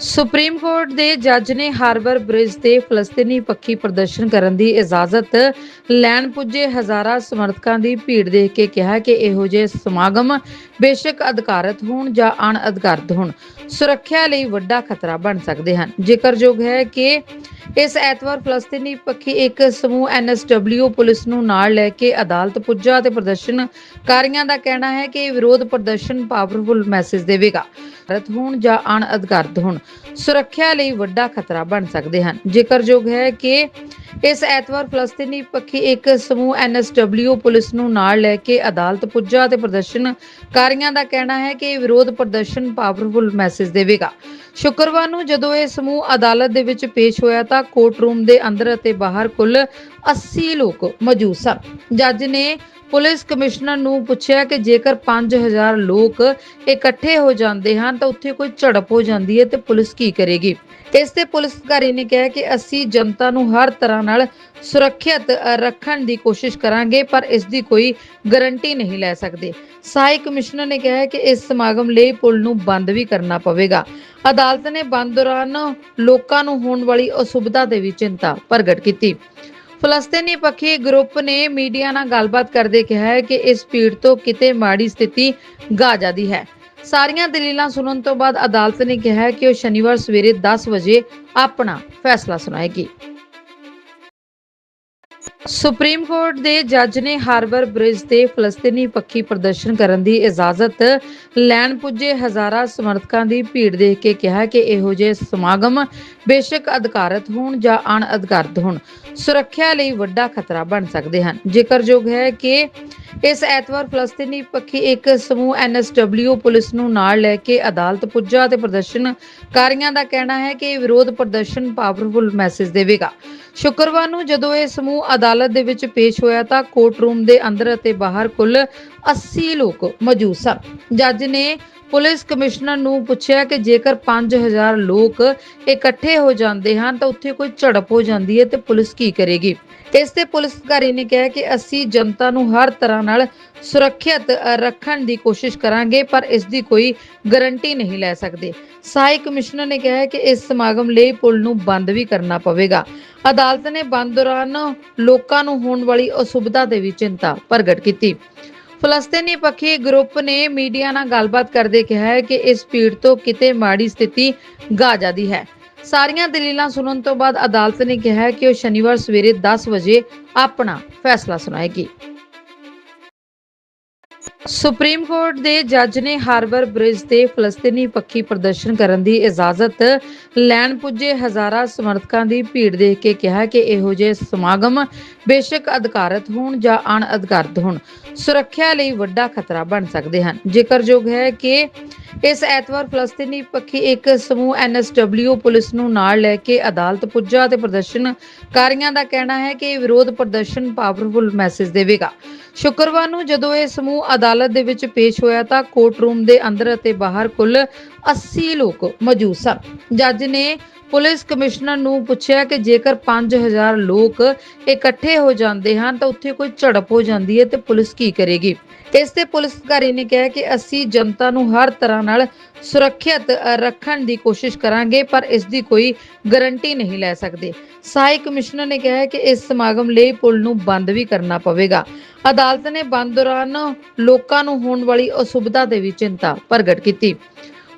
Supreme court ਦੇ ਜੱਜ ਨੇ ਹਾਰਬਰ ਬ੍ਰਿਜ ਤੇ ਫਲਸਤੀਨੀ ਪੱਖੀ ਪ੍ਰਦਰਸ਼ਨ ਕਰਨ ਦੀ ਇਜਾਜ਼ਤ ਲੈਣ ਪੁੱਜੇ ਹਜ਼ਾਰਾਂ ਸਮਰਥਕਾਂ ਦੀ ਭੀੜ ਦੇਖ ਕੇ ਕਿਹਾ ਕਿ ਇਹੋ ਜਿਹੇ ਸਮਾਗਮ ਬੇਸ਼ੱਕ ਅਧਿਕਾਰਤ ਹੋਣ ਜਾਂ ਅਣਅਧਿਕਾਰਤ ਹੋਣ, ਸੁਰੱਖਿਆ ਲਈ ਵੱਡਾ ਖਤਰਾ ਬਣ ਸਕਦੇ ਹਨ। ਜ਼ਿਕਰਯੋਗ ਹੈ ਕਿ ਇਸ ਐਤਵਾਰ ਫਲਸਤੀਨੀ ਪੱਖੀ ਇੱਕ ਸਮੂਹ ਐਨਐਸਡਬਲਿਊ ਪੁਲਿਸ ਨੂੰ ਨਾਲ ਲੈ ਕੇ ਅਦਾਲਤ ਪੁੱਜਾ ਤੇ ਪ੍ਰਦਰਸ਼ਨਕਾਰੀਆਂ ਦਾ ਕਹਿਣਾ ਹੈ ਕਿ ਵਿਰੋਧ ਪ੍ਰਦਰਸ਼ਨ ਪਾਵਰਫੁਲ ਮੈਸੇਜ ਦੇਵੇਗਾ। ਅਧਿਕਾਰਤ ਹੋਣ ਜਾਂ ਅਣਅਧਿਕਾਰਤ ਹੋਣ, ਸੁਰੱਖਿਆ ਲਈ ਵੱਡਾ ਖਤਰਾ ਬਣ ਸਕਦੇ ਹਨ। ਜ਼ਿਕਰਯੋਗ ਹੈ ਕਿ ਇਸ ਐਤਵਾਰ ਫਲਸਤੀਨੀ ਪੱਖੀ ਇੱਕ ਸਮੂਹ ਐਨਐਸਡਬਲਿਊ ਪੁਲਿਸ ਨੂੰ ਨਾਲ ਲੈ ਕੇ ਅਦਾਲਤ ਪੁੱਜਾ ਤੇ ਪ੍ਰਦਰਸ਼ਨਕਾਰੀਆਂ ਦਾ ਕਹਿਣਾ ਹੈ ਕਿ ਵਿਰੋਧ ਪ੍ਰਦਰਸ਼ਨ ਪਾਵਰਫੁਲ ਮੈਸੇਜ ਦੇਵੇਗਾ। ਸ਼ੁੱਕਰਵਾਰ ਨੂੰ ਜਦੋਂ ਇਹ ਸਮੂਹ ਅਦਾਲਤ ਦੇ ਵਿੱਚ ਪੇਸ਼ ਹੋਇਆ ਤਾਂ ਕੋਰਟ ਰੂਮ ਦੇ ਅੰਦਰ ਅਤੇ ਬਾਹਰ ਕੁੱਲ 80 ਲੋਕ ਮੌਜੂਦ ਸਨ। ਜੱਜ ਨੇ ਪੁਲਿਸ ਕਮਿਸ਼ਨਰ ਨੂੰ ਪੁੱਛਿਆ ਕਿ ਜੇਕਰ 5000 ਲੋਕ ਇਕੱਠੇ ਹੋ ਜਾਂਦੇ ਹਨ ਤਾਂ ਉੱਥੇ ਕੋਈ ਝੜਪ ਹੋ ਜਾਂਦੀ ਹੈ ਤੇ ਪੁਲਿਸ ਕੀ ਕਰੇਗੀ? ਇਸ ਤੇ ਪੁਲਿਸ ਅਧਿਕਾਰੀ ਨੇ ਕਿਹਾ ਕਿ ਅਸੀਂ ਜਨਤਾ ਨੂੰ ਹਰ ਤਰ੍ਹਾਂ ਨਾਲ ਸੁਰੱਖਿਅਤ ਰੱਖਣ ਦੀ ਕੋਸ਼ਿਸ਼ ਕਰਾਂਗੇ, ਪਰ ਇਸ ਦੀ ਕੋਈ ਗਾਰੰਟੀ ਨਹੀਂ ਲੈ ਸਕਦੇ। ਸਹਾਇਕ ਕਮਿਸ਼ਨਰ ਨੇ ਕਿਹਾ ਕਿ ਇਸ ਸਮਾਗਮ ਲਈ ਪੁਲ ਨੂੰ ਬੰਦ ਵੀ ਕਰਨਾ ਪਵੇਗਾ। ਅਦਾਲਤ ਨੇ ਬੰਦ ਦੌਰਾਨ ਲੋਕਾਂ ਨੂੰ ਹੋਣ ਵਾਲੀ ਅਸੁਵਿਧਾ ਦੇ ਵੀ ਚਿੰਤਾ ਪ੍ਰਗਟ ਕੀਤੀ। ਫਲਸਤੀਨੀ ਪੱਖੀ ਗਰੁੱਪ ਨੇ ਮੀਡੀਆ ਨਾਲ ਗੱਲਬਾਤ ਕਰਦੇ ਕਿਹਾ ਕਿ ਇਸ ਭੀੜ ਤੋਂ ਕਿਤੇ ਮਾੜੀ ਸਥਿਤੀ ਗਾਜ਼ਾ ਦੀ ਹੈ। ਸਾਰੀਆਂ ਦਲੀਲਾਂ ਸੁਣਨ ਤੋਂ ਬਾਅਦ ਅਦਾਲਤ ਨੇ ਕਿਹਾ ਕਿ ਉਹ ਸ਼ਨੀਵਾਰ ਸਵੇਰੇ 10 ਵਜੇ ਆਪਣਾ ਫੈਸਲਾ ਸੁਣਾਏਗੀ। ਸੁਪਰੀਮ ਕੋਰਟ ਦੇ ਜੱਜ ਨੇ ਹਾਰਬਰ ਬ੍ਰਿਜ ਤੇ ਫਲਸਤੀਨੀ ਪੱਖੀ ਪ੍ਰਦਰਸ਼ਨ ਕਰਨ ਦੀ ਇਜਾਜ਼ਤ ਲੈਣ ਪੁੱਜੇ ਹਜ਼ਾਰਾਂ ਸਮਰਥਕਾਂ ਦੀ ਭੀੜ ਦੇਖ ਕੇ ਕਿਹਾ ਕਿ ਇਹੋ ਜਿਹੇ ਸਮਾਗਮ ਬੇਸ਼ੱਕ ਅਧਿਕਾਰਤ ਹੋਣ ਜਾਂ ਅਣਅਧਿਕਾਰਤ ਹੋਣ, ਸੁਰੱਖਿਆ ਲਈ ਵੱਡਾ ਖਤਰਾ ਬਣ ਸਕਦੇ ਹਨ। ਜ਼ਿਕਰਯੋਗ ਹੈ ਕਿ ਇਸ ਐਤਵਾਰ ਫਲਸਤੀਨੀ ਪੱਖੀ ਇੱਕ ਸਮੂਹ ਐਨਐਸਡਬਲਿਊ ਪੁਲਿਸ ਨੂੰ ਨਾਲ ਲੈ ਕੇ ਅਦਾਲਤ ਪੁੱਜਾ ਤੇ ਪ੍ਰਦਰਸ਼ਨਕਾਰੀਆਂ ਦਾ ਕਹਿਣਾ ਹੈ ਕਿ ਵਿਰੋਧ ਪ੍ਰਦਰਸ਼ਨ ਪਾਵਰਫੁਲ ਮੈਸੇਜ ਦੇਵੇਗਾ। ਸ਼ੁੱਕਰਵਾਰ ਨੂੰ ਜਦੋਂ ਇਹ ਸਮੂਹ ਅਦਾਲਤ ਦੇ ਵਿੱਚ ਪੇਸ਼ ਹੋਇਆ ਤਾਂ ਕੋਰਟ ਰੂਮ ਦੇ ਅੰਦਰ ਅਤੇ ਬਾਹਰ ਕੁੱਲ 80 ਲੋਕ ਮੌਜੂਦ ਸਨ। ਜੱਜ ਨੇ ਪੁਲਿਸ ਕਮਿਸ਼ਨਰ ਨੂੰ ਪੁੱਛਿਆ ਕਿ ਜੇਕਰ 5000 ਲੋਕ ਇਕੱਠੇ ਹੋ ਜਾਂਦੇ ਹਨ ਤਾਂ ਉੱਥੇ ਕੋਈ ਝੜਪ ਹੋ ਜਾਂਦੀ ਹੈ ਤੇ ਪੁਲਿਸ ਕੀ ਕਰੇਗੀ? ਇਸ ਤੇ ਪੁਲਿਸ ਅਧਿਕਾਰੀ ਨੇ ਕਿਹਾ ਕਿ ਅਸੀਂ ਜਨਤਾ ਨੂੰ ਹਰ ਤਰ੍ਹਾਂ ਨਾਲ ਸੁਰੱਖਿਅਤ ਰੱਖਣ ਦੀ ਕੋਸ਼ਿਸ਼ ਕਰਾਂਗੇ, ਪਰ ਇਸ ਦੀ ਕੋਈ ਗਾਰੰਟੀ ਨਹੀਂ ਲੈ ਸਕਦੇ। ਸਹਾਇਕ ਕਮਿਸ਼ਨਰ ਨੇ ਕਿਹਾ ਕਿ ਇਸ ਸਮਾਗਮ ਲਈ ਪੁਲ ਨੂੰ ਬੰਦ ਵੀ ਕਰਨਾ ਪਵੇਗਾ। ਅਦਾਲਤ ਨੇ ਬੰਦ ਦੌਰਾਨ ਲੋਕਾਂ ਨੂੰ ਹੋਣ ਵਾਲੀ ਅਸੁਵਿਧਾ ਦੇ ਵੀ ਚਿੰਤਾ ਪ੍ਰਗਟ ਕੀਤੀ। ਫਲਸਤੀਨੀ ਪੱਖੀ ਗਰੁੱਪ ਨੇ ਮੀਡੀਆ ਨਾਲ ਗੱਲਬਾਤ ਕਰਦੇ ਕਿਹਾ ਹੈ ਕਿ ਇਸ ਭੀੜ ਤੋਂ ਕਿਤੇ ਮਾੜੀ ਸਥਿਤੀ ਗਾਜ਼ਾ ਦੀ ਹੈ। ਸਾਰੀਆਂ ਦਲੀਲਾਂ ਸੁਣਨ ਤੋਂ ਬਾਅਦ ਅਦਾਲਤ ਨੇ ਕਿਹਾ ਕਿ ਉਹ ਸ਼ਨੀਵਾਰ ਸਵੇਰੇ 10 ਵਜੇ ਆਪਣਾ ਫੈਸਲਾ ਸੁਣਾਏਗੀ। ਸੁਪਰੀਮ ਕੋਰਟ ਦੇ ਜੱਜ ਨੇ ਹਾਰਬਰ ਬ੍ਰਿਜ ਤੇ ਫਲਸਤੀਨੀ ਪੱਖੀ ਪ੍ਰਦਰਸ਼ਨ ਕਰਨ ਦੀ ਇਜਾਜ਼ਤ ਲੈਣ ਪੁੱਜੇ ਹਜ਼ਾਰਾਂ ਸਮਰਥਕਾਂ ਦੀ ਭੀੜ ਦੇਖ ਕੇ ਕਿਹਾ ਕਿ ਇਹੋ ਜਿਹੇ ਸਮਾਗਮ ਬੇਸ਼ੱਕ ਅਧਿਕਾਰਤ ਹੋਣ ਜਾਂ ਅਣਅਧਿਕਾਰਤ ਹੋਣ, ਸੁਰੱਖਿਆ ਲਈ ਵੱਡਾ ਖਤਰਾ ਬਣ ਸਕਦੇ ਹਨ। ਜ਼ਿਕਰਯੋਗ ਹੈ ਕਿ ਇਸ ਐਤਵਾਰ ਫਲਸਤੀਨੀ ਪੱਖੀ ਇੱਕ ਸਮੂਹ ਐਨਐਸਡਬਲਿਊ ਪੁਲਿਸ ਨੂੰ ਨਾਲ ਲੈ ਕੇ ਅਦਾਲਤ ਪੁੱਜਾ ਤੇ ਪ੍ਰਦਰਸ਼ਨਕਾਰੀਆਂ ਦਾ ਕਹਿਣਾ ਹੈ ਕਿ ਵਿਰੋਧ ਪ੍ਰਦਰਸ਼ਨ ਪਾਵਰਫੁਲ ਮੈਸੇਜ ਦੇਵੇਗਾ। ਸ਼ੁੱਕਰਵਾਰ ਨੂੰ ਜਦੋਂ ਇਹ ਸਮੂਹ ਅਦਾਲਤ ਦੇ ਵਿੱਚ ਪੇਸ਼ ਹੋਇਆ ਤਾਂ ਕੋਰਟ ਰੂਮ ਦੇ ਅੰਦਰ ਅਤੇ ਬਾਹਰ ਕੁੱਲ 80 ਲੋਕ ਮੌਜੂਦ ਸਨ। ਜੱਜ ਨੇ ਪੁਲਿਸ ਕਮਿਸ਼ਨਰ ਨੂੰ ਪੁੱਛਿਆ ਕਿ ਜੇਕਰ 5000 ਲੋਕ ਇਕੱਠੇ ਹੋ ਜਾਂਦੇ ਹਨ ਤਾਂ ਉੱਥੇ ਕੋਈ ਝੜਪ ਹੋ ਜਾਂਦੀ ਹੈ ਤੇ ਪੁਲਿਸ ਕੀ ਕਰੇਗੀ? ਇਸ ਤੇ ਪੁਲਿਸ ਅਧਿਕਾਰੀ ਨੇ ਕਿਹਾ ਕਿ ਅਸੀਂ ਜਨਤਾ ਨੂੰ ਹਰ ਤਰ੍ਹਾਂ ਨਾਲ ਸੁਰੱਖਿਅਤ ਰੱਖਣ ਦੀ ਕੋਸ਼ਿਸ਼ ਕਰਾਂਗੇ, ਪਰ ਇਸ ਦੀ ਕੋਈ ਗਾਰੰਟੀ ਨਹੀਂ ਲੈ ਸਕਦੇ। ਸਹਾਇਕ ਕਮਿਸ਼ਨਰ ਨੇ ਕਿਹਾ ਹੈ ਕਿ ਇਸ ਸਮਾਗਮ ਲਈ ਪੁਲ ਨੂੰ ਬੰਦ ਵੀ ਕਰਨਾ ਪਵੇਗਾ। ਅਦਾਲਤ ਨੇ ਬੰਦ ਦੌਰਾਨ ਲੋਕਾਂ ਨੂੰ ਹੋਣ ਵਾਲੀ ਅਸੁਵਿਧਾ ਦੇ ਵੀ ਚਿੰਤਾ ਪ੍ਰਗਟ ਕੀਤੀ।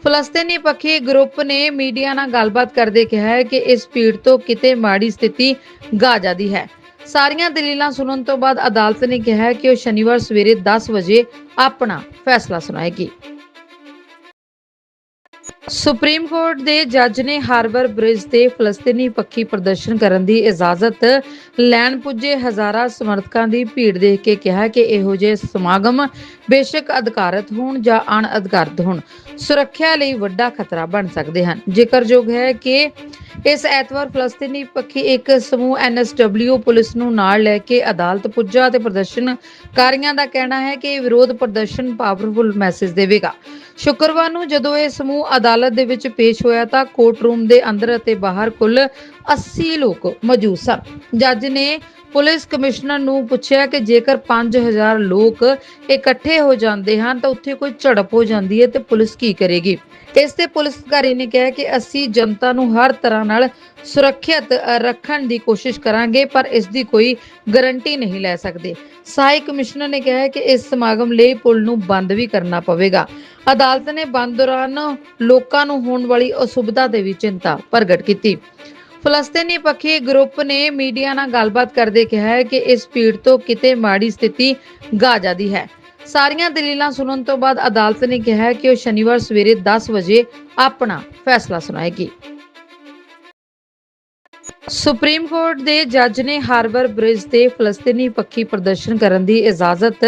ਫਲਸਤੀਨੀ ਪੱਖੀ ਗਰੁੱਪ ਨੇ ਮੀਡੀਆ ਨਾਲ ਗੱਲਬਾਤ ਕਰਦੇ ਕਿਹਾ ਹੈ ਕਿ ਇਸ ਭੀੜ ਤੋਂ ਕਿਤੇ ਮਾੜੀ ਸਥਿਤੀ ਗਾਜ਼ਾ ਦੀ ਹੈ। ਸਾਰੀਆਂ ਦਲੀਲਾਂ ਸੁਣਨ ਤੋਂ ਬਾਅਦ ਅਦਾਲਤ ਨੇ ਕਿਹਾ ਕਿ ਉਹ ਸ਼ਨੀਵਾਰ ਸਵੇਰੇ 10 ਵਜੇ ਆਪਣਾ ਫੈਸਲਾ ਸੁਣਾਏਗੀ। ਸੁਪਰੀਮ ਕੋਰਟ ਦੇ ਜੱਜ ਨੇ ਹਾਰਬਰ ਬ੍ਰਿਜ ਤੇ ਫਲਸਤੀਨੀ ਪੱਖੀ ਪ੍ਰਦਰਸ਼ਨ ਕਰਨ ਦੀ ਇਜਾਜ਼ਤ ਲੈਣ ਪੁੱਜੇ ਹਜ਼ਾਰਾਂ ਸਮਰਥਕਾਂ ਦੀ ਭੀੜ ਦੇਖ ਕੇ ਕਿਹਾ ਕਿ ਇਹੋ ਜਿਹੇ ਸਮਾਗਮ ਬੇਸ਼ੱਕ ਅਧਿਕਾਰਤ ਹੋਣ ਜਾਂ ਅਣਅਧਿਕਾਰਤ ਹੋਣ, ਸੁਰੱਖਿਆ ਲਈ ਵੱਡਾ ਖਤਰਾ ਬਣ ਸਕਦੇ ਹਨ। ਜ਼ਿਕਰਯੋਗ ਹੈ ਕਿ ਇਸ ਐਤਵਾਰ ਫਲਸਤੀਨੀ ਪੱਖੀ ਇੱਕ ਸਮੂਹ ਐਨਐਸਡਬਲਿਊ ਪੁਲਿਸ ਨੂੰ ਨਾਲ ਲੈ ਕੇ ਅਦਾਲਤ ਪੁੱਜਾ ਤੇ ਪ੍ਰਦਰਸ਼ਨਕਾਰੀਆਂ ਦਾ ਕਹਿਣਾ ਹੈ ਕਿ ਵਿਰੋਧ ਪ੍ਰਦਰਸ਼ਨ ਪਾਵਰਫੁਲ ਮੈਸੇਜ ਦੇਵੇਗਾ। ਸ਼ੁੱਕਰਵਾਰ ਨੂੰ ਜਦੋਂ ਇਹ ਸਮੂਹ ਅਦਾਲਤ ਅਦਾਲਤ ਦੇ ਵਿੱਚ ਪੇਸ਼ ਹੋਇਆ ਤਾਂ ਕੋਰਟ ਰੂਮ ਦੇ ਅੰਦਰ ਅਤੇ ਬਾਹਰ ਕੁੱਲ 80 ਲੋਕ ਮੌਜੂਦ ਸਨ। ਜੱਜ ਨੇ ਪੁਲਿਸ ਕਮਿਸ਼ਨਰ ਨੂੰ ਪੁੱਛਿਆ ਕਿ ਜੇਕਰ 5000 ਲੋਕ ਇਕੱਠੇ ਹੋ ਜਾਂਦੇ ਹਨ ਤਾਂ ਉੱਥੇ ਕੋਈ ਝੜਪ ਹੋ ਜਾਂਦੀ ਹੈ ਤੇ ਪੁਲਿਸ ਕੀ ਕਰੇਗੀ? ਇਸ ਤੇ ਪੁਲਿਸ ਅਧਿਕਾਰੀ ਨੇ ਕਿਹਾ ਕਿ ਅਸੀਂ ਜਨਤਾ ਨੂੰ ਹਰ ਤਰ੍ਹਾਂ ਨਾਲ ਸੁਰੱਖਿਅਤ ਰੱਖਣ ਦੀ ਕੋਸ਼ਿਸ਼ ਕਰਾਂਗੇ, ਪਰ ਇਸ ਦੀ ਕੋਈ ਗਾਰੰਟੀ ਨਹੀਂ ਲੈ ਸਕਦੇ। ਸਹਾਇਕ ਕਮਿਸ਼ਨਰ ਨੇ ਕਿਹਾ ਕਿ ਇਸ ਸਮਾਗਮ ਲਈ ਪੁਲ ਨੂੰ ਬੰਦ ਵੀ ਕਰਨਾ ਪਵੇਗਾ। ਅਦਾਲਤ ਨੇ ਬੰਦ ਦੌਰਾਨ ਲੋਕਾਂ ਨੂੰ ਹੋਣ ਵਾਲੀ ਅਸੁਵਿਧਾ ਦੇ ਵੀ ਚਿੰਤਾ ਪ੍ਰਗਟ ਕੀਤੀ। ਫਲਸਤੀਨੀ ਪੱਖੀ ਗਰੁੱਪ ਨੇ ਮੀਡੀਆ ਨਾਲ ਗੱਲਬਾਤ ਕਰਦੇ ਕਿਹਾ ਕਿ ਇਸ ਭੀੜ ਤੋਂ ਕਿਤੇ ਮਾੜੀ ਸਥਿਤੀ ਗਾਜ਼ਾ ਦੀ ਹੈ। ਸਾਰੀਆਂ ਦਲੀਲਾਂ ਸੁਣਨ ਤੋਂ ਬਾਅਦ ਅਦਾਲਤ ਨੇ ਕਿਹਾ ਕਿ ਉਹ ਸ਼ਨੀਵਾਰ ਸਵੇਰੇ 10 ਵਜੇ ਆਪਣਾ ਫੈਸਲਾ ਸੁਣਾਏਗੀ। ਸੁਪਰੀਮ ਕੋਰਟ ਦੇ ਜੱਜ ਨੇ ਹਾਰਬਰ ਬ੍ਰਿਜ ਤੇ ਫਲਸਤੀਨੀ ਪੱਖੀ ਪ੍ਰਦਰਸ਼ਨ ਕਰਨ ਦੀ ਇਜਾਜ਼ਤ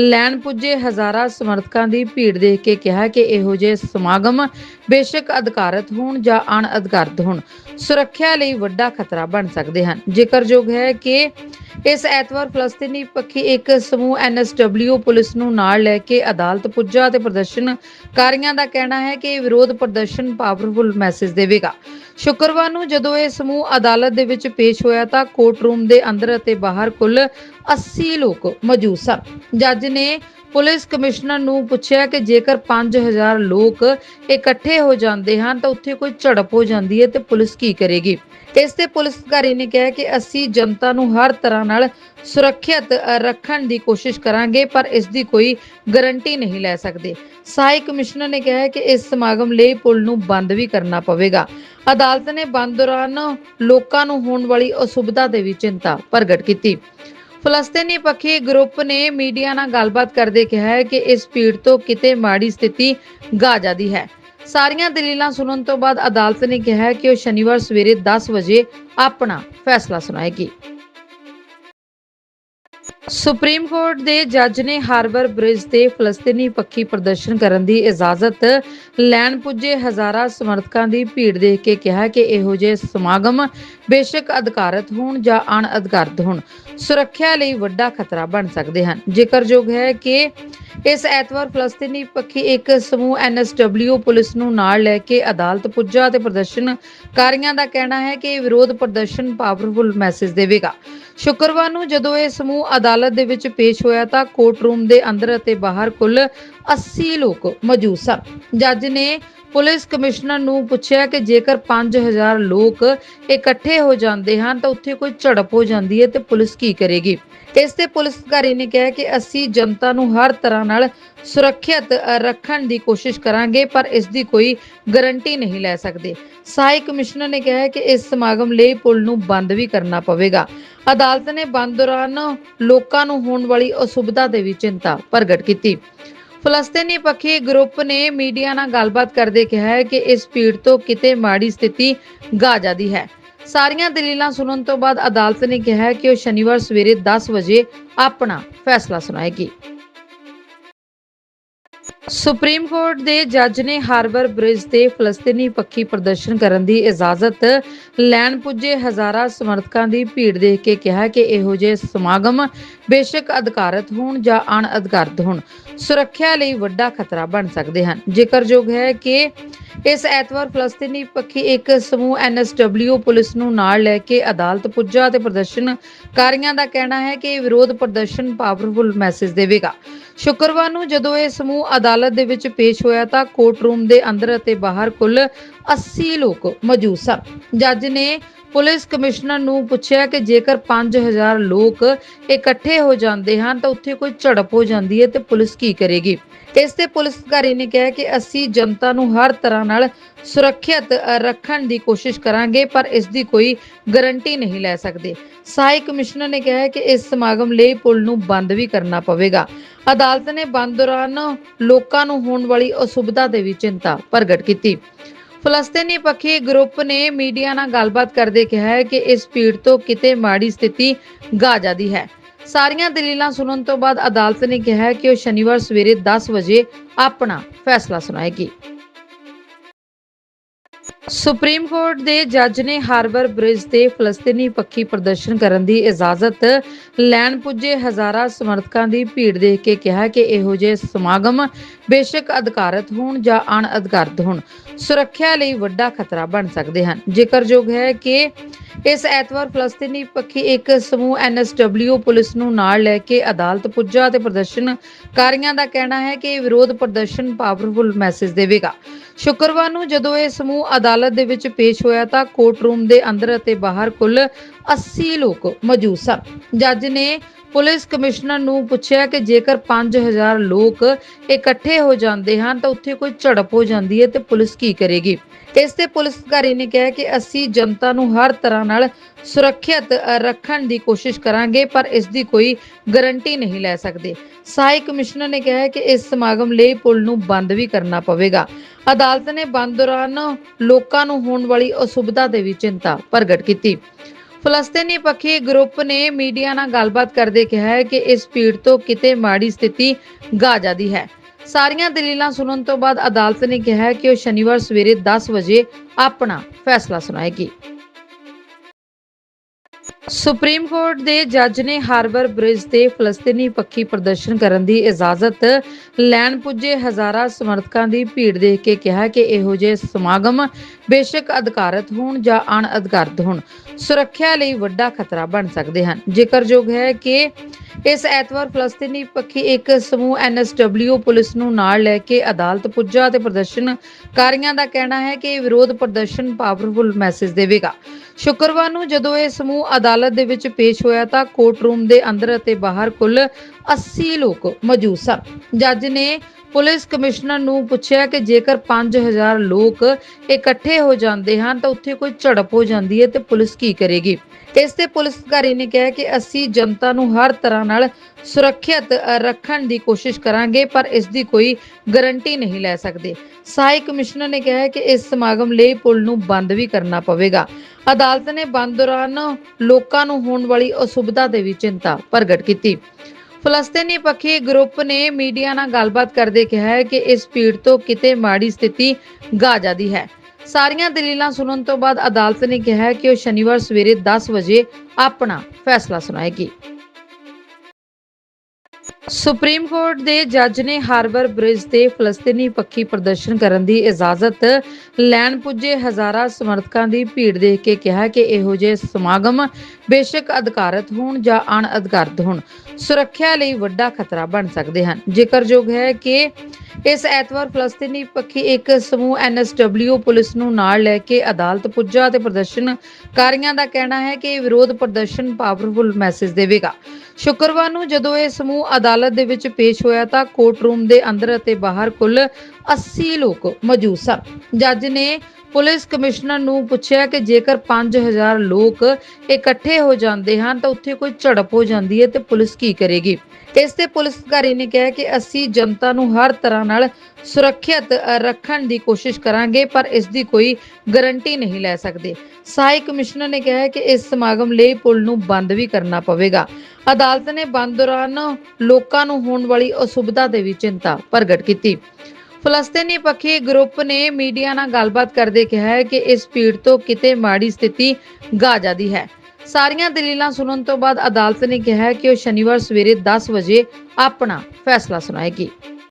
ਲੈਣ ਪੁੱਜੇ ਹਜ਼ਾਰਾਂ ਸਮਰਥਕਾਂ ਦੀ ਭੀੜ ਦੇਖ ਕੇ ਕਿਹਾ ਕਿ ਇਹੋ ਜਿਹੇ ਸਮਾਗਮ ਬੇਸ਼ੱਕ ਅਧਿਕਾਰਤ ਹੋਣ ਜਾਂ ਅਣਅਧਿਕਾਰਤ ਹੋਣ, ਸੁਰੱਖਿਆ ਲਈ ਵੱਡਾ ਖਤਰਾ ਬਣ ਸਕਦੇ ਹਨ। ਜ਼ਿਕਰਯੋਗ ਹੈ ਕਿ ਇਸ ਐਤਵਾਰ ਫਲਸਤੀਨੀ ਪੱਖੀ ਇੱਕ ਸਮੂਹ ਐਨਐਸਡਬਲਿਊ ਪੁਲਿਸ ਨੂੰ ਨਾਲ ਲੈ ਕੇ ਅਦਾਲਤ ਪੁੱਜਾ ਤੇ ਪ੍ਰਦਰਸ਼ਨਕਾਰੀਆਂ ਦਾ ਕਹਿਣਾ ਹੈ ਕਿ ਵਿਰੋਧ ਪ੍ਰਦਰਸ਼ਨ ਪਾਵਰਫੁਲ ਮੈਸੇਜ ਦੇਵੇਗਾ। ਸ਼ੁੱਕਰਵਾਰ ਨੂੰ ਜਦੋਂ ਇਹ ਸਮੂਹ ਅਦਾਲਤ ਦੇ ਵਿੱਚ ਪੇਸ਼ ਹੋਇਆ ਤਾਂ ਕੋਰਟ ਰੂਮ ਦੇ ਅੰਦਰ ਅਤੇ ਬਾਹਰ ਕੁੱਲ 80 ਲੋਕ ਮੌਜੂਦ ਸਨ। ਜੱਜ ਨੇ ਪੁਲਿਸ ਕਮਿਸ਼ਨਰ ਨੂੰ ਪੁੱਛਿਆ ਕਿ ਜੇਕਰ 5000 ਲੋਕ ਇਕੱਠੇ ਹੋ ਜਾਂਦੇ ਹਨ ਤਾਂ ਉੱਥੇ ਕੋਈ ਝੜਪ ਹੋ ਜਾਂਦੀ ਹੈ ਤੇ ਪੁਲਿਸ ਕੀ ਕਰੇਗੀ? ਇਸ ਤੇ ਪੁਲਿਸ ਅਧਿਕਾਰੀ ਨੇ ਕਿਹਾ ਕਿ ਅਸੀਂ ਜਨਤਾ ਨੂੰ ਹਰ ਤਰ੍ਹਾਂ ਨਾਲ ਸੁਰੱਖਿਅਤ ਰੱਖਣ ਦੀ ਕੋਸ਼ਿਸ਼ ਕਰਾਂਗੇ, ਪਰ ਇਸ ਦੀ ਕੋਈ ਗਾਰੰਟੀ ਨਹੀਂ ਲੈ ਸਕਦੇ। ਸਹਾਇਕ ਕਮਿਸ਼ਨਰ ਨੇ ਕਿਹਾ ਕਿ ਇਸ ਸਮਾਗਮ ਲਈ ਪੁਲ ਨੂੰ ਬੰਦ ਵੀ ਕਰਨਾ ਪਵੇਗਾ। ਅਦਾਲਤ ਨੇ ਬੰਦ ਦੌਰਾਨ ਲੋਕਾਂ ਨੂੰ ਹੋਣ ਵਾਲੀ ਅਸੁਵਿਧਾ ਦੇ ਵੀ ਚਿੰਤਾ ਪ੍ਰਗਟ ਕੀਤੀ। ਫਲਸਤੀਨੀ ਪੱਖੀ ਗਰੁੱਪ ਨੇ ਮੀਡੀਆ ਨਾਲ ਗੱਲਬਾਤ ਕਰਦੇ ਕਿਹਾ ਹੈ ਕਿ ਇਸ ਭੀੜ ਤੋਂ ਕਿਤੇ ਮਾੜੀ ਸਥਿਤੀ ਗਾਜ਼ਾ ਦੀ ਹੈ। ਸਾਰੀਆਂ ਦਲੀਲਾਂ ਸੁਣਨ ਤੋਂ ਬਾਅਦ ਅਦਾਲਤ ਨੇ ਕਿਹਾ ਕਿ ਉਹ ਸ਼ਨੀਵਾਰ ਸਵੇਰੇ 10 ਵਜੇ ਆਪਣਾ ਫੈਸਲਾ ਸੁਣਾਏਗੀ। ਸੁਪਰੀਮ ਕੋਰਟ ਦੇ ਜੱਜ ਨੇ ਹਾਰਬਰ ਬ੍ਰਿਜ ਤੇ ਫਲਸਤੀਨੀ ਪੱਖੀ ਪ੍ਰਦਰਸ਼ਨ ਕਰਨ ਦੀ ਇਜਾਜ਼ਤ ਲੈਣ ਪੁੱਜੇ ਹਜ਼ਾਰਾਂ ਸਮਰਥਕਾਂ ਦੀ ਭੀੜ ਦੇਖ ਕੇ ਕਿਹਾ ਕਿ ਇਹੋ ਜਿਹੇ ਸਮਾਗਮ ਬੇਸ਼ੱਕ ਅਧਿਕਾਰਤ ਹੋਣ ਜਾਂ ਅਣਅਧਿਕਾਰਤ ਹੋਣ, ਸੁਰੱਖਿਆ ਲਈ ਵੱਡਾ ਖਤਰਾ ਬਣ ਸਕਦੇ ਹਨ। ਜ਼ਿਕਰਯੋਗ ਹੈ ਕਿ ਇਸ ਐਤਵਾਰ ਫਲਸਤੀਨੀ ਪੱਖੀ ਇੱਕ ਸਮੂਹ ਐਨਐਸਡਬਲਿਊ ਪੁਲਿਸ ਨੂੰ ਨਾਲ ਲੈ ਕੇ ਅਦਾਲਤ ਪੁੱਜਾ ਤੇ ਪ੍ਰਦਰਸ਼ਨਕਾਰੀਆਂ ਦਾ ਕਹਿਣਾ ਹੈ ਕਿ ਵਿਰੋਧ ਪ੍ਰਦਰਸ਼ਨ ਪਾਵਰਫੁਲ ਮੈਸੇਜ ਦੇਵੇਗਾ। ਸ਼ੁੱਕਰਵਾਰ ਨੂੰ ਜਦੋਂ ਇਹ ਸਮੂਹ ਅਦਾਲਤ ਦੇ ਵਿੱਚ ਪੇਸ਼ ਹੋਇਆ ਤਾਂ ਕੋਰਟ ਰੂਮ ਦੇ ਅੰਦਰ ਅਤੇ ਬਾਹਰ ਕੁੱਲ 80 ਲੋਕ ਮੌਜੂਦ ਸਨ। ਜੱਜ ਨੇ ਪੁਲਿਸ ਕਮਿਸ਼ਨਰ ਨੂੰ ਪੁੱਛਿਆ ਕਿ ਜੇਕਰ 5000 ਲੋਕ ਇਕੱਠੇ ਹੋ ਜਾਂਦੇ ਹਨ ਤਾਂ ਉੱਥੇ ਕੋਈ ਝੜਪ ਹੋ ਜਾਂਦੀ ਹੈ ਤੇ ਪੁਲਿਸ ਕੀ ਕਰੇਗੀ? ਇਸ ਤੇ ਪੁਲਿਸ ਅਧਿਕਾਰੀ ਨੇ ਕਿਹਾ ਕਿ ਅਸੀਂ ਜਨਤਾ ਨੂੰ ਹਰ ਤਰ੍ਹਾਂ ਨਾਲ ਸੁਰੱਖਿਅਤ ਰੱਖਣ ਦੀ ਕੋਸ਼ਿਸ਼ ਕਰਾਂਗੇ, ਪਰ ਇਸ ਦੀ ਕੋਈ ਗਾਰੰਟੀ ਨਹੀਂ ਲੈ ਸਕਦੇ। ਸਹਾਇਕ ਕਮਿਸ਼ਨਰ ਨੇ ਕਿਹਾ ਕਿ ਇਸ ਸਮਾਗਮ ਲਈ ਪੁਲ ਨੂੰ ਬੰਦ ਵੀ ਕਰਨਾ ਪਵੇਗਾ। ਅਦਾਲਤ ਨੇ ਬੰਦ ਦੌਰਾਨ ਲੋਕਾਂ ਨੂੰ ਹੋਣ ਵਾਲੀ ਅਸੁਵਿਧਾ ਦੇ ਵੀ ਚਿੰਤਾ ਪ੍ਰਗਟ ਕੀਤੀ। ਫਲਸਤੀਨੀ ਪੱਖੀ ਗਰੁੱਪ ਨੇ ਮੀਡੀਆ ਨਾਲ ਗੱਲਬਾਤ ਕਰਦੇ ਕਿਹਾ ਹੈ ਕਿ ਇਸ ਭੀੜ ਤੋਂ ਕਿਤੇ ਮਾੜੀ ਸਥਿਤੀ ਗਾਜ਼ਾ ਦੀ ਹੈ। ਸਾਰੀਆਂ ਦਲੀਲਾਂ ਸੁਣਨ ਤੋਂ ਬਾਅਦ ਅਦਾਲਤ ਨੇ ਕਿਹਾ ਕਿ ਉਹ ਸ਼ਨੀਵਾਰ ਸਵੇਰੇ 10 ਵਜੇ ਆਪਣਾ ਫੈਸਲਾ ਸੁਣਾਏਗੀ। ਸੁਪਰੀਮ ਕੋਰਟ ਦੇ ਜੱਜ ਨੇ ਹਾਰਬਰ ਬ੍ਰਿਜ ਤੇ ਫਲਸਤੀਨੀ ਪੱਖੀ ਪ੍ਰਦਰਸ਼ਨ ਕਰਨ ਦੀ ਇਜਾਜ਼ਤ ਲੈਣ ਪੁੱਜੇ ਹਜ਼ਾਰਾਂ ਸਮਰਥਕਾਂ ਦੀ ਭੀੜ ਦੇਖ ਕੇ ਕਿਹਾ ਕਿ ਇਹੋ ਜਿਹੇ ਸਮਾਗਮ ਬੇਸ਼ੱਕ ਅਧਿਕਾਰਤ ਹੋਣ ਜਾਂ ਅਣਅਧਿਕਾਰਤ ਹੋਣ, ਸੁਰੱਖਿਆ ਲਈ ਵੱਡਾ ਖਤਰਾ ਬਣ ਸਕਦੇ ਹਨ। ਜ਼ਿਕਰਯੋਗ ਹੈ ਕਿ ਇਸ ਐਤਵਾਰ ਫਲਸਤੀਨੀ ਪੱਖੀ ਇੱਕ ਸਮੂਹ ਐਨਐਸਡਬਲਿਊ ਪੁਲਿਸ ਨੂੰ ਨਾਲ ਲੈ ਕੇ ਅਦਾਲਤ ਪੁੱਜਾ ਤੇ ਪ੍ਰਦਰਸ਼ਨਕਾਰੀਆਂ ਦਾ ਕਹਿਣਾ ਹੈ ਕਿ ਵਿਰੋਧ ਪ੍ਰਦਰਸ਼ਨ ਪਾਵਰਫੁਲ ਮੈਸੇਜ ਦੇਵੇਗਾ। ਸ਼ੁੱਕਰਵਾਰ ਨੂੰ ਜਦੋਂ ਇਹ ਸਮੂਹ ਅਦਾਲਤ ਅਦਾਲਤ ਦੇ ਵਿੱਚ ਪੇਸ਼ ਹੋਇਆ ਤਾਂ ਕੋਰਟ ਰੂਮ ਦੇ ਅੰਦਰ ਅਤੇ ਬਾਹਰ ਕੁੱਲ 80 ਲੋਕ ਮੌਜੂਦ ਸਨ। ਜੱਜ ਨੇ ਪੁਲਿਸ ਕਮਿਸ਼ਨਰ ਨੂੰ ਪੁੱਛਿਆ ਕਿ ਜੇਕਰ 5000 ਲੋਕ ਇਕੱਠੇ ਹੋ ਜਾਂਦੇ ਹਨ ਤਾਂ ਉੱਥੇ ਕੋਈ ਝੜਪ ਹੋ ਜਾਂਦੀ ਹੈ ਤੇ ਪੁਲਿਸ ਕੀ ਕਰੇਗੀ? ਇਸ ਤੇ ਪੁਲਿਸ ਅਧਿਕਾਰੀ ਨੇ ਕਿਹਾ ਕਿ ਅਸੀਂ ਜਨਤਾ ਨੂੰ ਹਰ ਤਰ੍ਹਾਂ ਨਾਲ ਸੁਰੱਖਿਅਤ ਰੱਖਣ ਦੀ ਕੋਸ਼ਿਸ਼ ਕਰਾਂਗੇ, ਪਰ ਇਸ ਦੀ ਕੋਈ ਗਾਰੰਟੀ ਨਹੀਂ ਲੈ ਸਕਦੇ। ਸਹਾਇਕ ਕਮਿਸ਼ਨਰ ਨੇ ਕਿਹਾ ਕਿ ਇਸ ਸਮਾਗਮ ਲਈ ਪੁਲ ਨੂੰ ਬੰਦ ਵੀ ਕਰਨਾ ਪਵੇਗਾ। ਅਦਾਲਤ ਨੇ ਬੰਦ ਦੌਰਾਨ ਲੋਕਾਂ ਨੂੰ ਹੋਣ ਵਾਲੀ ਅਸੁਵਿਧਾ ਦੇ ਵੀ ਚਿੰਤਾ ਪ੍ਰਗਟ ਕੀਤੀ। ਫਲਸਤੀਨੀ ਪੱਖੀ ਗਰੁੱਪ ਨੇ ਮੀਡੀਆ ਨਾਲ ਗੱਲਬਾਤ ਕਰਦੇ ਕਿਹਾ ਹੈ ਕਿ ਇਸ ਭੀੜ ਤੋਂ ਕਿਤੇ ਮਾੜੀ ਸਥਿਤੀ ਗਾਜ਼ਾ ਦੀ ਹੈ। ਸਾਰੀਆਂ ਦਲੀਲਾਂ ਸੁਣਨ ਤੋਂ ਬਾਅਦ ਅਦਾਲਤ ਨੇ ਕਿਹਾ ਕਿ ਉਹ ਸ਼ਨੀਵਾਰ ਸਵੇਰੇ 10 ਵਜੇ ਆਪਣਾ ਫੈਸਲਾ ਸੁਣਾਏਗੀ। ਸੁਪਰੀਮ ਕੋਰਟ ਦੇ ਜੱਜ ਨੇ ਹਾਰਬਰ ਬ੍ਰਿਜ ਤੇ ਫਲਸਤੀਨੀ ਪੱਖੀ ਪ੍ਰਦਰਸ਼ਨ ਕਰਨ ਦੀ ਇਜਾਜ਼ਤ ਲੈਣ ਪੁੱਜੇ ਹਜ਼ਾਰਾਂ ਸਮਰਥਕਾਂ ਦੀ ਭੀੜ ਦੇਖ ਕੇ ਕਿਹਾ ਕਿ ਇਹੋ ਜਿਹੇ ਸਮਾਗਮ ਬੇਸ਼ੱਕ ਅਧਿਕਾਰਤ ਹੋਣ ਜਾਂ ਅਣਅਧਿਕਾਰਤ ਹੋਣ, ਸੁਰੱਖਿਆ ਲਈ ਵੱਡਾ ਖਤਰਾ ਬਣ ਸਕਦੇ ਹਨ। ਜ਼ਿਕਰਯੋਗ ਹੈ ਕਿ ਇਸ ਐਤਵਾਰ ਫਲਸਤੀਨੀ ਪੱਖੀ ਇੱਕ ਸਮੂਹ ਐਨਐਸਡਬਲਿਊ ਪੁਲਿਸ ਨੂੰ ਨਾਲ ਲੈ ਕੇ ਅਦਾਲਤ ਪੁੱਜਾ ਤੇ ਪ੍ਰਦਰਸ਼ਨਕਾਰੀਆਂ ਦਾ ਕਹਿਣਾ ਹੈ ਕਿ ਵਿਰੋਧ ਪ੍ਰਦਰਸ਼ਨ ਪਾਵਰਫੁਲ ਮੈਸੇਜ ਦੇਵੇਗਾ। ਸ਼ੁੱਕਰਵਾਰ ਨੂੰ ਜਦੋਂ ਇਹ ਸਮੂਹ ਅਦਾਲਤ ਅਦਾਲਤ ਦੇ ਵਿੱਚ ਪੇਸ਼ ਹੋਇਆ ਤਾਂ ਕੋਰਟ ਰੂਮ ਦੇ ਅੰਦਰ ਅਤੇ ਬਾਹਰ ਕੁੱਲ 80 ਲੋਕ ਮੌਜੂਦ ਸਨ। ਜੱਜ ਨੇ ਪੁਲਿਸ ਕਮਿਸ਼ਨਰ ਨੂੰ ਪੁੱਛਿਆ ਕਿ ਜੇਕਰ 5000 ਲੋਕ ਇਕੱਠੇ ਹੋ ਜਾਂਦੇ ਹਨ ਤਾਂ ਉੱਥੇ ਕੋਈ ਝੜਪ ਹੋ ਜਾਂਦੀ ਹੈ ਤੇ ਪੁਲਿਸ ਕੀ ਕਰੇਗੀ? ਇਸ ਤੇ ਪੁਲਿਸ ਅਧਿਕਾਰੀ ਨੇ ਕਿਹਾ ਕਿ ਅਸੀਂ ਜਨਤਾ ਨੂੰ ਹਰ ਤਰ੍ਹਾਂ ਨਾਲ ਸੁਰੱਖਿਅਤ ਰੱਖਣ ਦੀ ਕੋਸ਼ਿਸ਼ ਕਰਾਂਗੇ, ਪਰ ਇਸ ਦੀ ਕੋਈ ਗਾਰੰਟੀ ਨਹੀਂ ਲੈ ਸਕਦੇ। ਸਹਾਇਕ ਕਮਿਸ਼ਨਰ ਨੇ ਕਿਹਾ ਕਿ ਇਸ ਸਮਾਗਮ ਲਈ ਪੁਲ ਨੂੰ ਬੰਦ ਵੀ ਕਰਨਾ ਪਵੇਗਾ। ਅਦਾਲਤ ਨੇ ਬੰਦ ਦੌਰਾਨ ਲੋਕਾਂ ਨੂੰ ਹੋਣ ਵਾਲੀ ਅਸੁਵਿਧਾ ਦੇ ਵੀ ਚਿੰਤਾ ਪ੍ਰਗਟ ਕੀਤੀ। ਫਲਸਤੀਨੀ ਪੱਖੀ ਗਰੁੱਪ ਨੇ ਮੀਡੀਆ ਨਾਲ ਗੱਲਬਾਤ ਕਰਦੇ ਕਿਹਾ ਹੈ ਕਿ ਇਸ ਭੀੜ ਤੋਂ ਕਿਤੇ ਮਾੜੀ ਸਥਿਤੀ ਗਾਜ਼ਾ ਦੀ ਹੈ। ਸਾਰੀਆਂ ਦਲੀਲਾਂ ਸੁਣਨ ਤੋਂ ਬਾਅਦ ਅਦਾਲਤ ਨੇ ਕਿਹਾ ਕਿ ਉਹ ਸ਼ਨੀਵਾਰ ਸਵੇਰੇ 10 ਵਜੇ ਆਪਣਾ ਫੈਸਲਾ ਸੁਣਾਏਗੀ। ਸੁਪਰੀਮ ਕੋਰਟ ਦੇ ਜੱਜ ਨੇ ਹਾਰਬਰ ਬ੍ਰਿਜ ਤੇ ਫਲਸਤੀਨੀ ਪੱਖੀ ਪ੍ਰਦਰਸ਼ਨ ਕਰਨ ਦੀ ਇਜਾਜ਼ਤ ਲੈਣ ਪੁੱਜੇ ਹਜ਼ਾਰਾਂ ਸਮਰਥਕਾਂ ਦੀ ਭੀੜ ਦੇਖ ਕੇ ਕਿਹਾ ਕਿ ਇਹੋ ਜਿਹੇ ਸਮਾਗਮ ਬੇਸ਼ੱਕ ਅਧਿਕਾਰਤ ਹੋਣ ਜਾਂ ਅਣਅਧਿਕਾਰਤ ਹੋਣ, ਸੁਰੱਖਿਆ ਲਈ ਵੱਡਾ ਖਤਰਾ ਬਣ ਸਕਦੇ ਹਨ। ਜ਼ਿਕਰਯੋਗ ਹੈ ਕਿ ਇਸ ਐਤਵਾਰ ਫਲਸਤੀਨੀ ਪੱਖੀ ਇੱਕ ਸਮੂਹ ਐਨਐਸਡਬਲਿਊ ਪੁਲਿਸ ਨੂੰ ਨਾਲ ਲੈ ਕੇ ਅਦਾਲਤ ਪੁੱਜਾ ਤੇ ਪ੍ਰਦਰਸ਼ਨਕਾਰੀਆਂ ਦਾ ਕਹਿਣਾ ਹੈ ਕਿ ਵਿਰੋਧ ਪ੍ਰਦਰਸ਼ਨ ਪਾਵਰਫੁਲ ਮੈਸੇਜ ਦੇਵੇਗਾ। ਸ਼ੁੱਕਰਵਾਰ ਨੂੰ ਜਦੋਂ ਇਹ ਸਮੂਹ ਅਦਾਲਤ ਦੇ ਵਿੱਚ ਪੇਸ਼ ਹੋਇਆ ਤਾਂ ਕੋਰਟ ਰੂਮ ਦੇ ਅੰਦਰ ਅਤੇ ਬਾਹਰ ਕੁੱਲ 80 ਲੋਕ ਮੌਜੂਦ ਸਨ। ਜੱਜ ਨੇ ਪੁਲਿਸ ਕਮਿਸ਼ਨਰ ਨੂੰ ਪੁੱਛਿਆ ਕਿ ਜੇਕਰ 5000 ਲੋਕ ਇਕੱਠੇ ਹੋ ਜਾਂਦੇ ਹਨ ਤਾਂ ਉੱਥੇ ਕੋਈ ਝੜਪ ਹੋ ਜਾਂਦੀ ਹੈ ਤੇ ਪੁਲਿਸ ਕੀ ਕਰੇਗੀ? ਇਸ ਤੇ ਪੁਲਿਸ ਅਧਿਕਾਰੀ ਨੇ ਕਿਹਾ ਕਿ ਅਸੀਂ ਜਨਤਾ ਨੂੰ ਹਰ ਤਰ੍ਹਾਂ ਨਾਲ ਸੁਰੱਖਿਅਤ ਰੱਖਣ ਦੀ ਕੋਸ਼ਿਸ਼ ਕਰਾਂਗੇ, ਪਰ ਇਸ ਦੀ ਕੋਈ ਗਾਰੰਟੀ ਨਹੀਂ ਲੈ ਸਕਦੇ। ਸਹਾਇਕ ਕਮਿਸ਼ਨਰ ਨੇ ਕਿਹਾ ਕਿ ਇਸ ਸਮਾਗਮ ਲਈ ਪੁਲ ਨੂੰ ਬੰਦ ਵੀ ਕਰਨਾ ਪਵੇਗਾ। ਅਦਾਲਤ ਨੇ ਬੰਦ ਦੌਰਾਨ ਲੋਕਾਂ ਨੂੰ ਹੋਣ ਵਾਲੀ ਅਸੁਵਿਧਾ ਦੇ ਵੀ ਚਿੰਤਾ ਪ੍ਰਗਟ ਕੀਤੀ। ਫਲਸਤੀਨੀ ਪੱਖੀ ਗਰੁੱਪ ਨੇ ਮੀਡੀਆ ਨਾਲ ਗੱਲਬਾਤ ਕਰਦੇ ਕਿਹਾ ਕਿ ਇਸ ਭੀੜ ਤੋਂ ਕਿਤੇ ਮਾੜੀ ਸਥਿਤੀ ਗਾਜ਼ਾ ਦੀ ਹੈ। ਸਾਰੀਆਂ ਦਲੀਲਾਂ ਸੁਣਨ ਤੋਂ ਬਾਅਦ ਅਦਾਲਤ ਨੇ ਕਿਹਾ ਕਿ ਉਹ ਸ਼ਨੀਵਾਰ ਸਵੇਰੇ 10 ਵਜੇ ਆਪਣਾ ਫੈਸਲਾ ਸੁਣਾਏਗੀ। ਸੁਪਰੀਮ ਕੋਰਟ ਦੇ ਜੱਜ ਨੇ ਹਾਰਬਰ ਬ੍ਰਿਜ ਤੇ ਫਲਸਤੀਨੀ ਪੱਖੀ ਪ੍ਰਦਰਸ਼ਨ ਕਰਨ ਦੀ ਇਜਾਜ਼ਤ ਲੈਣ ਪੁੱਜੇ ਹਜ਼ਾਰਾਂ ਸਮਰਥਕਾਂ ਦੀ ਭੀੜ ਦੇਖ ਕੇ ਕਿਹਾ ਕਿ ਇਹੋ ਜਿਹੇ ਸਮਾਗਮ ਬੇਸ਼ੱਕ ਅਧਿਕਾਰਤ ਹੋਣ ਜਾਂ ਅਣਅਧਿਕਾਰਤ ਹੋਣ, ਸੁਰੱਖਿਆ ਲਈ ਵੱਡਾ ਖਤਰਾ ਬਣ ਸਕਦੇ ਹਨ। ਜ਼ਿਕਰਯੋਗ ਹੈ ਕਿ ਇਸ ਐਤਵਾਰ ਫਲਸਤੀਨੀ ਪੱਖੀ ਇੱਕ ਸਮੂਹ ਐਨਐਸਡਬਲਿਊ ਪੁਲਿਸ ਨੂੰ ਨਾਲ ਲੈ ਕੇ ਅਦਾਲਤ ਪੁੱਜਾ ਤੇ ਪ੍ਰਦਰਸ਼ਨਕਾਰੀਆਂ ਦਾ ਕਹਿਣਾ ਹੈ ਕਿ ਵਿਰੋਧ ਪ੍ਰਦਰਸ਼ਨ ਪਾਵਰਫੁਲ ਮੈਸੇਜ ਦੇਵੇਗਾ। ਸ਼ੁੱਕਰਵਾਰ ਨੂੰ ਜਦੋਂ ਇਹ ਸਮੂਹ ਅਦਾਲਤ ਦੇ ਵਿੱਚ ਪੇਸ਼ ਹੋਇਆ ਤਾਂ ਕੋਰਟ ਰੂਮ ਦੇ ਅੰਦਰ ਅਤੇ ਬਾਹਰ ਕੁੱਲ 80 ਲੋਕ ਮੌਜੂਦ ਸਨ। ਜੱਜ ਨੇ ਪੁਲਿਸ ਕਮਿਸ਼ਨਰ ਨੂੰ ਪੁੱਛਿਆ ਕਿ ਜੇਕਰ 5000 ਲੋਕ ਇਕੱਠੇ ਹੋ ਜਾਂਦੇ ਹਨ ਤਾਂ ਉੱਥੇ ਕੋਈ ਝੜਪ ਹੋ ਜਾਂਦੀ ਹੈ ਤੇ ਪੁਲਿਸ ਕੀ ਕਰੇਗੀ? ਇਸ ਤੇ ਪੁਲਿਸ ਅਧਿਕਾਰੀ ਨੇ ਕਿਹਾ ਕਿ ਅਸੀਂ ਜਨਤਾ ਨੂੰ ਹਰ ਤਰ੍ਹਾਂ ਨਾਲ ਸੁਰੱਖਿਅਤ ਰੱਖਣ ਦੀ ਕੋਸ਼ਿਸ਼ ਕਰਾਂਗੇ, ਪਰ ਇਸ ਦੀ ਕੋਈ ਗਾਰੰਟੀ ਨਹੀਂ ਲੈ ਸਕਦੇ। ਸਹਾਇਕ ਕਮਿਸ਼ਨਰ ਨੇ ਕਿਹਾ ਕਿ ਇਸ ਸਮਾਗਮ ਲਈ ਪੁਲ ਨੂੰ ਬੰਦ ਵੀ ਕਰਨਾ ਪਵੇਗਾ। ਅਦਾਲਤ ਨੇ ਬੰਦ ਦੌਰਾਨ ਲੋਕਾਂ ਨੂੰ ਹੋਣ ਵਾਲੀ ਅਸੁਵਿਧਾ ਦੇ ਵੀ ਚਿੰਤਾ ਪ੍ਰਗਟ ਕੀਤੀ। ਫਲਸਤੀਨੀ ਪੱਖੀ ਗਰੁੱਪ ਨੇ ਮੀਡੀਆ ਨਾਲ ਗੱਲਬਾਤ ਕਰਦੇ ਕਿਹਾ ਹੈ ਕਿ ਇਸ ਭੀੜ ਤੋਂ ਕਿਤੇ ਮਾੜੀ ਸਥਿਤੀ ਗਾਜ਼ਾ ਦੀ ਹੈ। ਸਾਰੀਆਂ ਦਲੀਲਾਂ ਸੁਣਨ ਤੋਂ ਬਾਅਦ ਅਦਾਲਤ ਨੇ ਕਿਹਾ ਕਿ ਉਹ ਸ਼ਨੀਵਾਰ ਸਵੇਰੇ 10 ਵਜੇ ਆਪਣਾ ਫੈਸਲਾ ਸੁਣਾਏਗੀ।